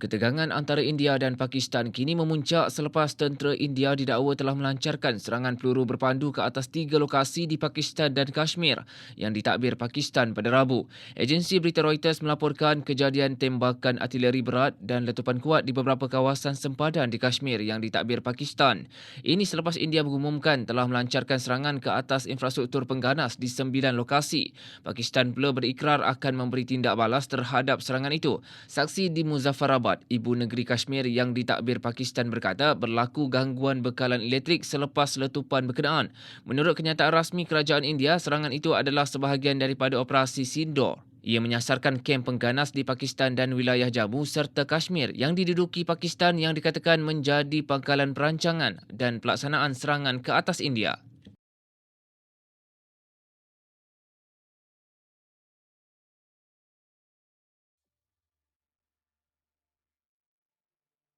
Ketegangan antara India dan Pakistan kini memuncak selepas tentera India didakwa telah melancarkan serangan peluru berpandu ke atas tiga lokasi di Pakistan dan Kashmir yang ditakbir Pakistan pada Rabu. Agensi berita Reuters melaporkan kejadian tembakan artileri berat dan letupan kuat di beberapa kawasan sempadan di Kashmir yang ditakbir Pakistan. Ini selepas India mengumumkan telah melancarkan serangan ke atas infrastruktur pengganas di sembilan lokasi. Pakistan pula berikrar akan memberi tindak balas terhadap serangan itu. Saksi di Muzaffarabad Islamabad, ibu negeri Kashmir yang ditakbir Pakistan berkata berlaku gangguan bekalan elektrik selepas letupan berkenaan. Menurut kenyataan rasmi kerajaan India, serangan itu adalah sebahagian daripada operasi Sindor. Ia menyasarkan kem pengganas di Pakistan dan wilayah Jammu serta Kashmir yang diduduki Pakistan yang dikatakan menjadi pangkalan perancangan dan pelaksanaan serangan ke atas India.